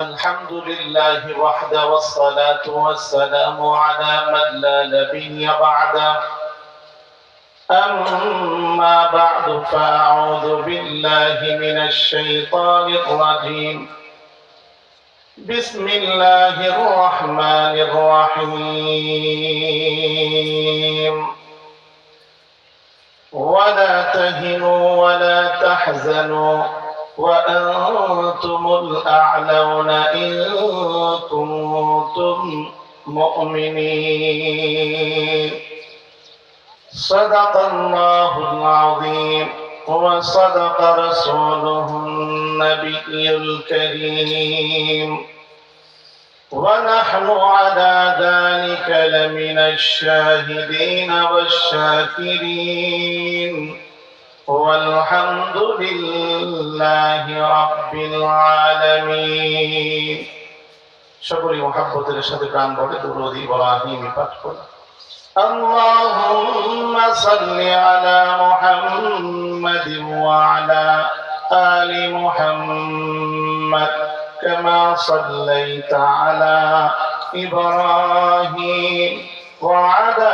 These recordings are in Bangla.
الحمد لله وحده والصلاة والسلام على من لا نبي بعده. أما بعد فأعوذ بالله من الشيطان الرجيم. بسم الله الرحمن الرحيم. ولا تهنوا ولا تحزنوا. وأنتم الأعلون إن كنتم مؤمنين. صدق الله العظيم وصدق رسوله النبي الكريم. ونحن على ذلك لمن الشاهدين والشاكرين. والحمد لله رب العالمين সকলে মহাব্বতের সাথে প্রাণ বলে দুরুদ ইব্রাহিম পাঠ করুন اللهم صل على محمد وعلى آل محمد كما صليت على إبراهيم وعلى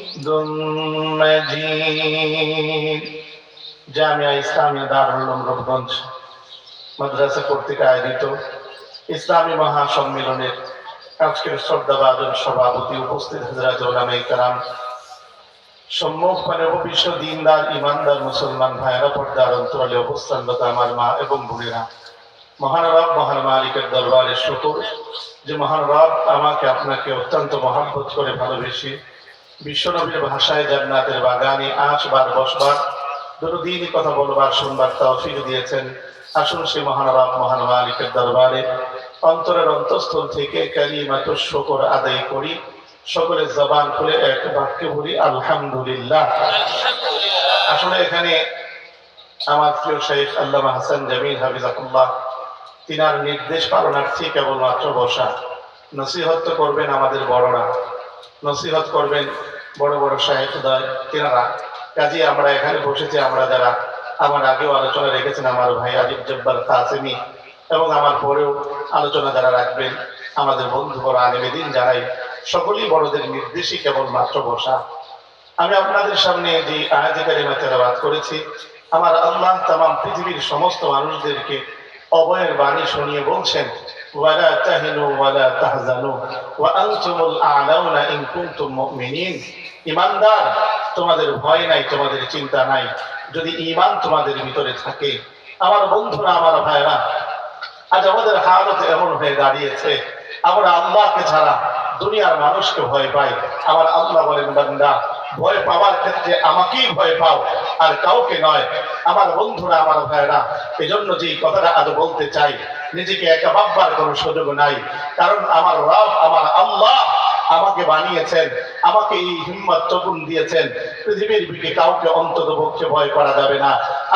মজিদ জামিয়া ইসলামী দারুল রবগঞ্জ মাদ্রাসা কর্তৃক আয়োজিত ইসলামী মহাসম্মেলনের আজকের শ্রদ্ধাবাদন সভাপতি উপস্থিত হাজরা জোলামে কালাম সম্মুখ মানে অবিশ্ব দিনদার, ইমানদার মুসলমান ভাইরা পর্দার অন্তরালে অবস্থানরত আমার মা এবং বোনেরা। মহান রব, মহান মালিকের দরবারে শুকুর যে মহান রব আমাকে আপনাকে অত্যন্ত মহাব্বত করে ভালোবেসে বিশ্বনবীর ভাষায় জান্নাতের বাগানে আজ বার বসবার দুদিনই কথা বলবার, শুনবার তৌফিক দিয়েছেন। আসুন সে মহান রব, মহান মালিকের দরবারে অন্তরের অন্তঃস্থল থেকে কালিমাত শকর আদায় করি। সকলের জবান খুলে এক বাক্যে বলি, আলহামদুলিল্লাহ। আসলে এখানে আমার প্রিয় শেখ আল্লামা হাসান জামিল হাফিজাকুল্লাহ, তিনার নির্দেশ পালনার্থী কেবলমাত্র বসা। নসিহত করবেন আমাদের বড়রা। নসিহত করবেন বড় বড় সাহেবদয় তিনারা কাজে আমরা এখানে বসেছি, আমরা যারা আমার আগেও আলোচনা রেখেছেন আমার ভাই আজিব জব্বার কাসেমি এবং আমার পরেও আলোচনা যারা রাখবেন, আমাদের বন্ধু বড় আলেমেদিন যারাই সকলেই বড়দের নির্দেশই কেবলমাত্র বসা। আমি আপনাদের সামনে যে আয়াতে কারিমা তেলাবাদ করেছি, আমার আল্লাহ তামাম পৃথিবীর সমস্ত মানুষদেরকে অবয়ের বাণী শুনিয়ে বলছেন তাহিনু ওয়ালা তাহজানু ওয়া আনতুমুল আ'লাউনা ইন কুনতুম মুমিনিন ইমানদার, তোমাদের ভয় নাই, তোমাদের চিন্তা নাই। যদি ঈমান তোমাদের ভিতরে থাকে, আমার বন্ধুরা, আমার ভাইরা আজ আমাদের হালত এমন হয়ে দাঁড়িয়েছে, আমরা আল্লাহকে ছাড়া দুনিয়ার মানুষকে ভয় পাই। আমার আল্লাহ বলেন, বান্দা, ভয় পাওয়ার ক্ষেত্রে আমাকেই ভয় পাও, আর কাউকে নয়। আমার বন্ধুরা, আমার ভাইরা এজন্য যে কথাটা আজ বলতে চাই নিজেকে একা ভাববার কোনো সুযোগ নাই। কারণ আমার রব আমার আল্লাহ আমাকে বানিয়েছেন, আমাকে এই হিম্মত তকুন দিয়েছেন। পৃথিবীর দিকে কাউকে অন্তত পক্ষে ভয় করা যাবে না।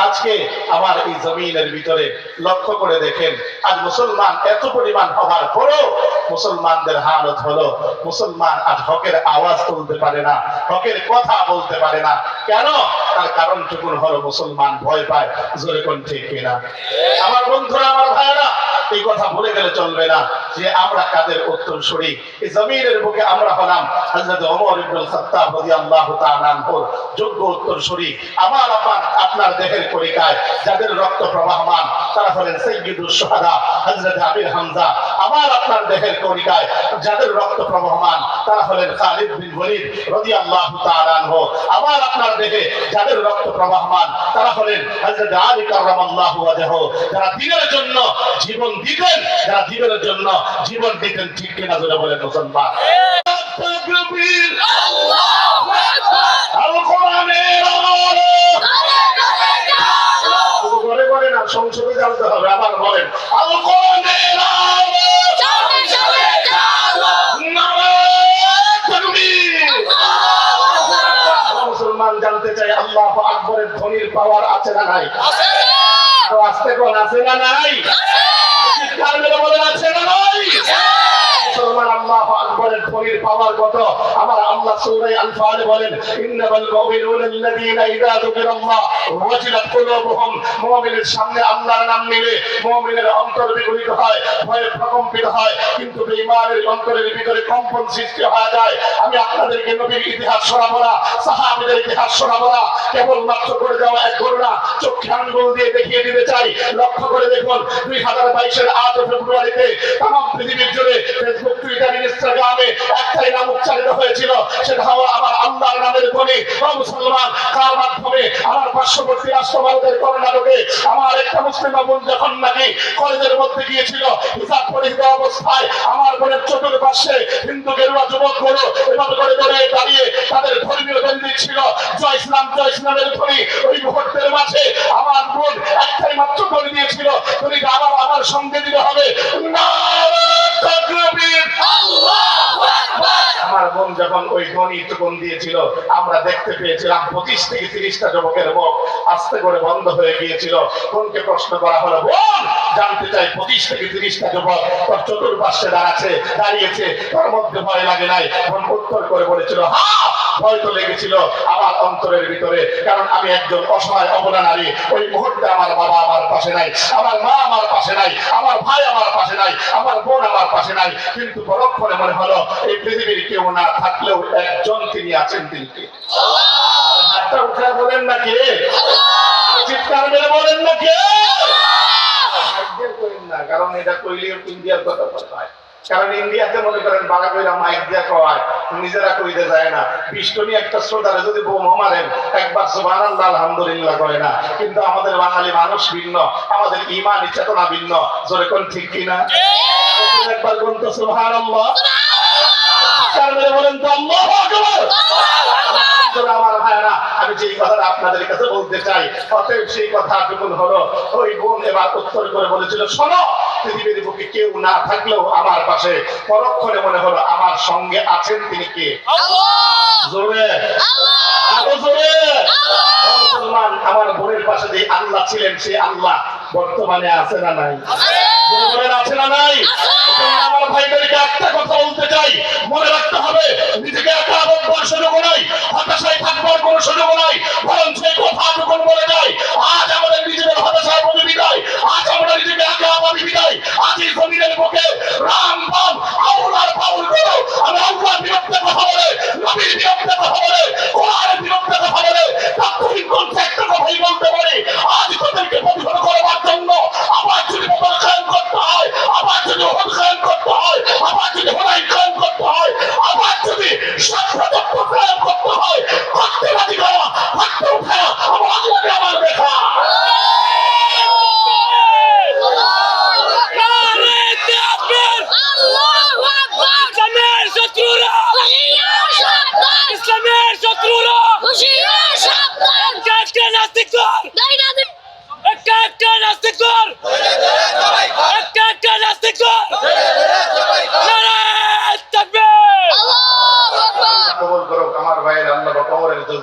আজকে আমার এই জমিনের ভিতরে লক্ষ্য করে দেখেন আজ মুসলমান এত পরিমাণ হওয়ার পরেও মুসলমানদের হালত হলো, মুসলমান আজ হকের আওয়াজ তুলতে পারে না, হকের কথা বলতে পারে না। কেন? তার কারণ টুকুন হলো মুসলমান ভয় পায়, জোরে কোন ঠিক কিনা আমার বন্ধুরা, আমার ভাইরা এই কথা বলে গেলে চলবে না যে আমরা কাদের উত্তর সরি এই জমিনের বুকে আমরা হলাম ওমর যোগ্য উত্তর আমার আপনার আপনার দেহের করিকায় যাদের রক্ত প্রবাহমান, তারা হলেন হযরত আমির হামজা। আমার আপনার দেহের করিকায় যাদের রক্ত প্রবাহমান, তারা হলেন খালিদ বিন ওয়ালিদ আমার আপনার দেহে যাদের রক্ত প্রবাহমান, তারা হলেন আলী যারা দ্বীনের জন্য জীবন দিবেন? যারা জীবনের জন্য জীবন দিতেন ঠিক কিনা যেটা বলেন মুসলমান। সংসদে জানতে মুসলমান জানতে চাই আল্লাহ আকবরের ধ্বনির পাওয়ার আছে না নাই? আস্তে আসতে কোন আছে না নাই? আছে বলে আছে না নাই মুসলমান আল্লাহ আকবরের ধ্বনির পাওয়ার কত আমার আল্লাহ সূরা আনফাল বলেন, ইন্নামাল মুমিনুনা আল্লাযীনা ইযা যুকিরাল্লাহ ওয়াজিলাত কুলুবুহুম। মুমিনের সামনে আল্লাহর নাম নিলে মুমিনের অন্তর বিগলিত হয়, ভয়ে প্রকম্পিত হয়, কিন্তু বেঈমানের অন্তরের ভিতরে কম্পন সৃষ্টি হয়ে যায়। আমি আপনাদেরকে নবীর ইতিহাস শোনাবো না, সাহাবীদের ইতিহাস শোনাবো না কেবল মাত্র করে যাওয়া এক ঘটনা চোখে আঙ্গুল দিয়ে দেখিয়ে দিতে চাই। লক্ষ্য করে দেখুন, দুই হাজার বাইশের আট ফেব্রুয়ারিতে তাম পৃথিবীর জুড়ে ফেসবুক টুইটার ইনস্টাগ্রামে একটাই নাম উচ্চারিত হয়েছিল, সেটা হলো আমার আল্লাহর নামের ধ্বনি। ও মুসলমান, কার মাধ্যমে আমার পার্শ্ববর্তী রাষ্ট্র ভারতের কর্ণাটকে আমার একটা মুসলিম বোন যখন নাকি কলেজের মধ্যে গিয়েছিল, হিসাব পরিহিত অবস্থায় আমার বোনের চতুর্পাশে হিন্দু গেরুয়া যুবকগুলো এভাবে করে ধরে দাঁড়িয়ে তাদের ধর্মীয় ধ্বনি দিচ্ছিল জয় ইসলাম, জয় ইসলামের ধ্বনি ওই মুহূর্তের মাঝে আমার বোন একটাই মাত্র ধ্বনি দিয়েছিল, তুমি আবার আমার সঙ্গে দিতে হবে নারায়ে তাকবীর আল্লাহু আকবার আমার বোন যখন ওই ধ্বনি টুকুন দিয়েছিল। আমরা দেখতে পেয়েছিলাম পঁচিশ থেকে তিরিশটা যুবকের মুখ আস্তে করে বন্ধ হয়ে গিয়েছিল। কোনকে প্রশ্ন করা হলো? বোন জানতে চাই পঁচিশ থেকে তিরিশটা যুবক তোর চতুর্পাশে দাঁড়াচ্ছে, দাঁড়িয়েছে। তার মধ্যে ভয় লাগে নাই। উত্তর করে বলেছিল, হা! ভয় তো লেগেছিল আমার অন্তরের ভিতরে কারণ আমি একজন অসহায় অবলা নারী ওই মুহূর্তে আমার বাবা আমার পাশে নাই আমার মা আমার পাশে নাই আমার ভাই আমার পাশে নাই আমার বোন আমার পাশে নাই। কিন্তু পরক্ষণে মনে হলো এই পৃথিবীর কেউ না থাকলেও একজন তিনি আছেন তিনি? হাতটা উঠে বলেন না কে চিৎকার মেরে বলেন না কে কইন না, কারণ এটা কইলে ইন্ডিয়ার কথা কথা হয়। কারণ ইন্ডিয়াতে মনে করেন বাড়া কইরা মাইক দিয়া কয় নিজেরা কইতে যায় না। বিষ্টনী একটা শ্রোতারে যদি বোমা মারেন একবার সুবহানাল্লাহ আলহামদুলিল্লাহ কয় না। কিন্তু আমাদের বাঙালি মানুষ ভিন্ন আমাদের ইমান চেতনা ভিন্ন। জোরে কোন ঠিক কিনা? একবার কোন তো সুবহানাল্লাহ চিৎকার মেরে বলেন তো আল্লাহু আকবার বন্ধুরা, আমার ভাইরা আমি যে কথাটা আপনাদের কাছে বলতে চাই অতএব সেই কথা টুকুন হলো। ওই বোন এবার উত্তর করে বলেছিল শোনো পৃথিবীর বুকে কেউ না থাকলেও আমার পাশে পরক্ষণে মনে হলো আমার সঙ্গে আছেন তিনি কে? জোরে। আরও জোরে। মুসলমান আমার বোনের পাশে যে আল্লাহ ছিলেন সেই আল্লাহ বর্তমানে আছে না নাই? জোরে আছে না নাই? আমার ভাইদেরকে একটা কথা বলতে চাই। মনে রাখতে হবে নিজেকে একা আবদ্ধর সুযোগ নাই হতাশায় থাকবার কোনো সুযোগ নাই বরং সেই কথা যখন বলে যায় আজ আমাদের নিজেদের হতাশায় বলি বিদায় আজ আমরা নিজেকে একা ভাবি বিদায়। আজ এই জমিনের বুকে রাম বাম আউলার পাউল করো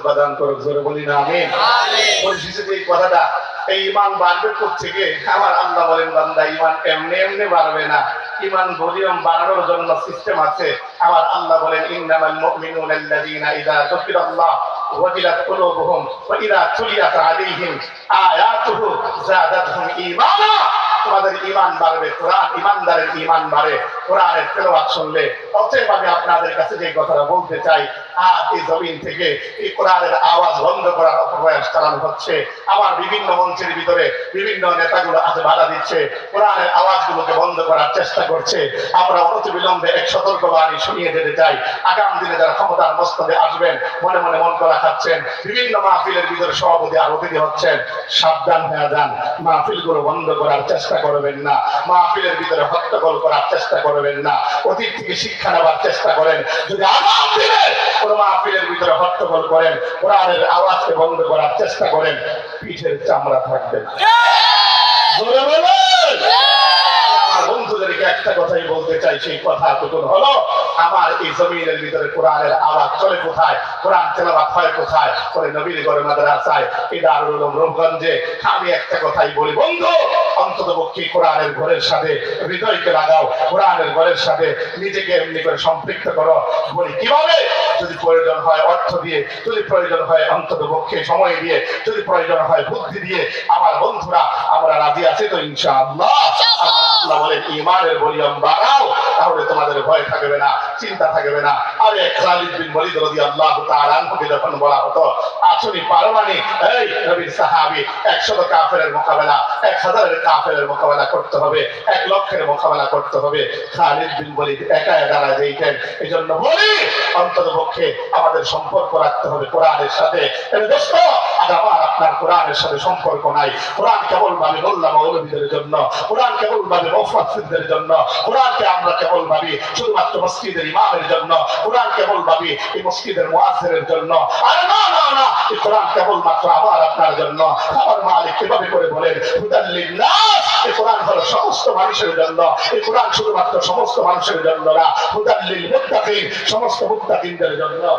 কবরের জজবা দান করুক জোরে বলি না আমিন। পরিশেষে যে এই কথাটা এই ইমান বাড়বে থেকে আমার আল্লাহ বলেন বান্দা ইমান এমনি এমনি বাড়বে না। ইমান ভলিউম বাড়ানোর জন্য সিস্টেম আছে। আমার আল্লাহ বলেন ইন্নামাল মুমিনুনা আল্লাযীনা ইযা যুকিরাল্লাহ ওয়াজিলাত কুলুবুহুম ওয়া ইযা তুলিয়াত আলাইহিম আয়াতুহু যাদাতহুম ঈমানা। তোমাদের ইমান বাড়বে কোরআন ইমানদারের ইমান বাড়ে। কোরআনের তেলাওয়াত শুনলে, অতএব আমি আপনাদের কাছে যে কথাটা বলতে চাই, আজ এই জমিন থেকে এই কোরআনের আওয়াজ বন্ধ করার অপপ্রয়াস চালানো হচ্ছে। আমার বিভিন্ন মঞ্চের ভিতরে বিভিন্ন নেতাগুলো আজ বাধা দিচ্ছে। কোরআনের আওয়াজগুলোকে বন্ধ করার চেষ্টা করছে। আমরা অনতিবিলম্বে এক সতর্কবাণী শুনিয়ে দিতে চাই। আগাম দিনে যারা ক্ষমতার মস্তদে আসবেন, মনে মনে মন করা খাচ্ছেন। বিভিন্ন মাহফিলের ভিতরে সভাপতি আর অতিথি হচ্ছেন। সাবধান হয়ে যান। মাহফিলগুলো বন্ধ করার চেষ্টা করবেন না। মাহফিলের ভিতরে হট্টগোল করার চেষ্টা করবেন না। অতীত থেকে শিক্ষা নেওয়ার চেষ্টা করেন। যদি আমার দিলে কোনো মাহফিলের ভিতরে হট্টগোল করেন কোরআনের আওয়াজকে বন্ধ করার চেষ্টা করেন পিঠের চামড়া থাকবে না। বন্ধুদেরকে একটা কথাই বলতে চাই সেই কথা তখন হলো। আমার এই জমিনের ভিতরে কোরআনের আওয়াজ চলে কোথায়? কোরআন তেলাবাত হয় কোথায়? করে নবীর ঘরে মাদ্রাসায়। এই দারুল উলুম রূপগঞ্জে আমি একটা কথাই বলি, বন্ধু অন্তত পক্ষে কোরআনের ঘরের সাথে হৃদয়কে লাগাও, কোরআনের ঘরের সাথে নিজেকে এমনি করে সম্পৃক্ত করো। বলি কীভাবে? যদি প্রয়োজন হয় অর্থ দিয়ে, যদি প্রয়োজন হয় অন্তত পক্ষে সময় দিয়ে, যদি প্রয়োজন হয় বুদ্ধি দিয়ে, আমার বন্ধুরা, আমরা রাজি আছি তো ইনশাআল্লাহ। আল্লাহ বলেন ইমানের বলিয়ম বাড়াও তাহলে তোমাদের ভয় থাকবে না, চিন্তা থাকবে না। আরে খালিদ বিন ওয়ালিদ রাদিয়াল্লাহু তাআলা আনহুকে যখন বলা হতো আসুনি পারমানি এই নবীর সাহাবী 100 কাফেরের মোকাবেলা 1000 কাফেরের মোকাবেলা করতে হবে 1 লক্ষের মোকাবেলা করতে হবে। খালিদ বিন ওয়ালিদ একা দাঁড়ায় দিতেন এজন্য বলি অন্তত পক্ষে আমাদের সম্পর্ক রাখতে হবে কোরআনের সাথে। দোস্ত আমার আপনার কোরআনের সাথে শুধুমাত্র বলেন হুদাল্লিন নাস সমস্ত মানুষের জন্য। এই কোরআন শুধুমাত্র সমস্ত মানুষের জন্য না, হুদাল্লিল মুত্তাকিন সমস্ত জন্য।